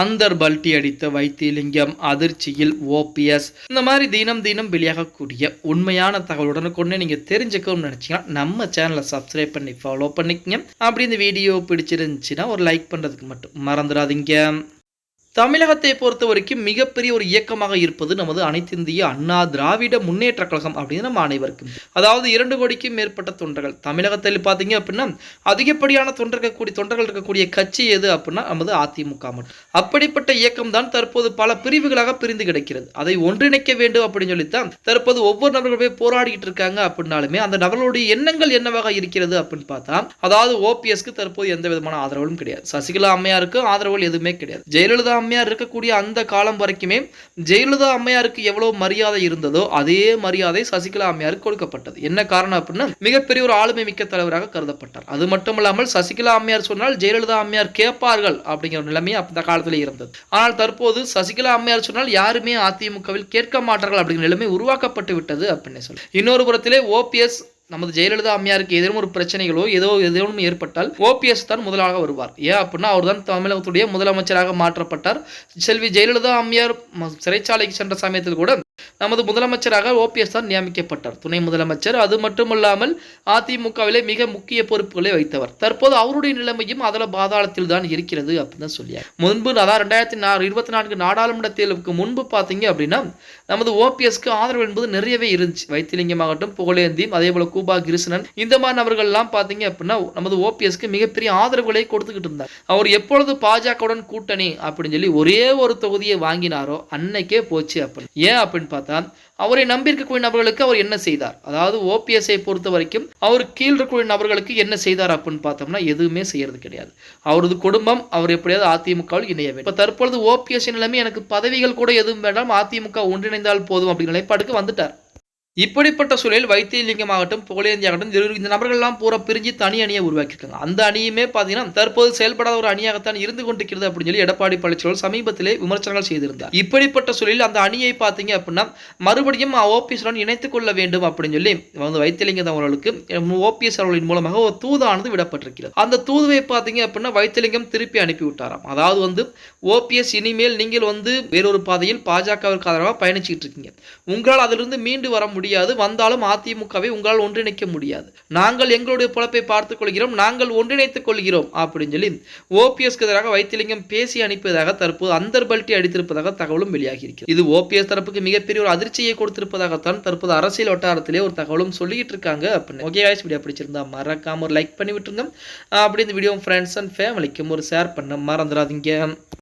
அந்தர் பல்டி அடித்த வைத்தியலிங்கம் அதிர்ச்சியில் ஓபிஎஸ். இந்த மாதிரி தினம் தினம் வெளியாகக்கூடிய உண்மையான தகவலுடன் கொண்டு நீங்கள் தெரிஞ்சுக்கணும்னு நினச்சிங்கன்னா நம்ம சேனலை சப்ஸ்கிரைப் பண்ணி ஃபாலோ பண்ணிக்கங்க. அப்படி இந்த வீடியோ பிடிச்சிருந்துச்சுன்னா ஒரு லைக் பண்ணுறதுக்கு மட்டும் மறந்துடாதீங்க. தமிழகத்தை பொறுத்த வரைக்கும் மிகப்பெரிய ஒரு இயக்கமாக இருப்பது நமது அனைத்திந்திய அண்ணா திராவிட முன்னேற்ற கழகம் அப்படின்னு நம்ம அனைவருக்கும். அதாவது இரண்டு கோடிக்கும் மேற்பட்ட தொண்டர்கள். தமிழகத்தில் பார்த்தீங்க அப்படின்னா அதிகப்படியான தொண்டர்கள் கூடிய தொண்டர்கள் இருக்கக்கூடிய கட்சி எது அப்படின்னா நமது அதிமுக மட்டும். அப்படிப்பட்ட இயக்கம் தான் தற்போது பல பிரிவுகளாக பிரிந்து கிடைக்கிறது. அதை ஒன்றிணைக்க வேண்டும் அப்படின்னு சொல்லித்தான் தற்போது ஒவ்வொரு நபர்களுமே போராடிட்டு இருக்காங்க அப்படின்னாலுமே அந்த நபர்களுடைய எண்ணங்கள் என்னவாக இருக்கிறது அப்படின்னு பார்த்தா அதாவது ஓபிஎஸ்க்கு தற்போது எந்த விதமான ஆதரவும் கிடையாது. சசிகலா அம்மையாருக்கு ஆதரவுகள் எதுவுமே கிடையாது. ஜெயலலிதா அம்மையார் இருக்கக்கூடிய அந்த காலம் வரைக்குமே ஜெயலலிதா அம்மையாருக்கு எவ்வளவு மரியாதை இருந்ததோ அதே மரியாதை சசிகலா அம்மையாருக்கு கொடுக்கப்பட்டது. என்ன காரணம் அப்படின்னா மிகப்பெரிய ஒரு ஆளுமை மிக்க தலைவராக கருதப்பட்டார். அது மட்டும் இல்லாமல் சசிகலா அம்மையார் சொன்னால் ஜெயலலிதா அம்மையார் கேட்பார்கள் அப்படிங்கிற நிலைமை அந்த காலத்தில் இருந்தது. ஆனால் தற்போது சசிகலா அம்மையார் சொன்னால் யாருமே அதிமுகவில் கேட்க மாட்டார்கள் அப்படிங்கிற நிலைமை உருவாக்கப்பட்டு விட்டது அப்படின்னு சொல்லி. இன்னொரு புறத்திலே ஓபிஎஸ் நமது ஜெயலலிதா அம்மையாருக்கு ஏதேனும் ஒரு பிரச்சனைகளோ ஏதோ ஏதேனும் ஏற்பட்டால் ஓபிஎஸ் தான் முதலாக வருவார். ஏன் அப்படின்னா அவர் தான் தமிழகத்துடைய முதலமைச்சராக மாற்றப்பட்டார். செல்வி ஜெயலலிதா அம்மையார் சிறைச்சாலைக்கு சென்ற சமயத்தில் கூட நமது முதலமைச்சராக ஓபிஎஸ் தான் நியமிக்கப்பட்டார். துணை முதலமைச்சர் அது மட்டுமல்லாமல் அதிமுகவிலே மிக முக்கிய பொறுப்புகளை வைத்தவர். தற்போது அவருடைய நிலைமையும் அதில் பாதாளத்தில் தான் இருக்கிறது அப்படின்னு தான் சொல்லியார். முன்பு அதான் ரெண்டாயிரத்தி நாலு இருபத்தி நான்கு நாடாளுமன்ற தேர்வுக்கு முன்பு பார்த்தீங்க அப்படின்னா நமது ஓபிஎஸ்க்கு ஆதரவு என்பது நிறையவே இருந்துச்சு. வைத்திலிங்கமாகட்டும் புகழேந்தியும் அதே போல கூபா கிருஷ்ணன் இந்த மாதிரி நபர்கள்லாம் பார்த்தீங்க அப்படின்னா நமது ஓபிஎஸ்க்கு மிகப்பெரிய ஆதரவுகளை கொடுத்துக்கிட்டு இருந்தார். அவர் எப்பொழுது பாஜகவுடன் கூட்டணி அப்படின்னு சொல்லி ஒரே ஒரு தொகுதியை வாங்கினாரோ அன்னைக்கே போச்சு அப்படின்னு. ஏன் அப்படின்னு பார்த்தா அவரை நம்பியிருக்கக்கூடிய நபர்களுக்கு அவர் என்ன செய்தார்? அதாவது ஓபிஎஸ்ஐ பொறுத்த வரைக்கும் அவர் கீழ் இருக்கக்கூடிய நபர்களுக்கு என்ன செய்தார் அப்படின்னு பார்த்தோம்னா எதுவுமே செய்யறது கிடையாது. அவரது குடும்பம் அவர் எப்படியாவது அதிமுகவில் இணைய வேண்டும். இப்போ தற்பொழுது ஓபிஎஸ் நிலைமை எனக்கு பதவிகள் கூட எதுவும் வேண்டாம் அதிமுக ஒன்றிணைந்தால் போதும் அப்படிங்கிற நிலைப்பாடுக்கு வந்துட்டார். இப்படிப்பட்ட சூழலில் வைத்தியலிங்கமாகட்டும் புகழேந்தியாகட்டும் இரு- இந்த நபர்கள்லாம் பூரா பிரிஞ்சு தனி அணியை உருவாக்கியிருக்காங்க. அந்த அணியுமே பார்த்தீங்கன்னா தற்போது செயல்படாத ஒரு அணியாகத்தான் இருந்து கொண்டிருக்கிறது அப்படின்னு சொல்லி எடப்பாடி பழனிசாமி சமீபத்திலே விமர்சனங்கள் செய்திருந்தார். இப்படிப்பட்ட சூழலில் அந்த அணியை பார்த்தீங்க அப்படின்னா மறுபடியும் ஓபிஎஸ்டன் இணைத்துக் கொள்ள வேண்டும் அப்படின்னு சொல்லி வந்து வைத்தியலிங்கம் அவர்களுக்கு ஓபிஎஸ் அவர்களின் மூலமாக ஒரு தூதானது விடப்பட்டிருக்கிறது. அந்த தூதுவை பார்த்தீங்க அப்படின்னா வைத்தியலிங்கம் திருப்பி அனுப்பி விட்டாராம் அதாவது வந்து ஓபிஎஸ் இனிமேல் நீங்கள் வந்து வேறொரு பாதையில் பாஜகவிற்கு ஆதரவாக பயணிச்சுட்டு இருக்கீங்க. உங்களால் அதிலிருந்து மீண்டு வர முடியும். முடியாது. வந்தாலும் அதிமுகவை உங்களால் ஒன்றிணைக்க முடியாது. நாங்கள் எங்களுடைய பொழப்பை பார்த்துக் கொள்கிறோம். நாங்கள் ஒன்றிணைத்துக் கொள்கிறோம் அப்படின்னு சொல்லி ஓபிஎஸ்க்கு எதிராக வைத்திலிங்கம் பேசி அனுப்பியதாக தற்போது அந்தர் பல்ட்டி அடித்திருப்பதாக தகவலும் வெளியாகி இருக்கிறது. இது ஓபிஎஸ் தரப்புக்கு மிகப்பெரிய ஒரு அதிர்ச்சியை கொடுத்திருப்பதாகத்தான் தற்போது அரசியல் வட்டாரத்திலே ஒரு தகவலும் சொல்லிட்டு இருக்காங்க அப்படின்னு. ஓகே வீடியோ பிடிச்சிருந்தா மறக்காம ஒரு லைக் பண்ணி விட்டுருங்க. அப்படி இந்த வீடியோ ஃப்ரெண்ட்ஸ் அண்ட் ஃபேமிலிக்கும் ஒரு ஷேர் பண்ண மறந்துடாதீங்க.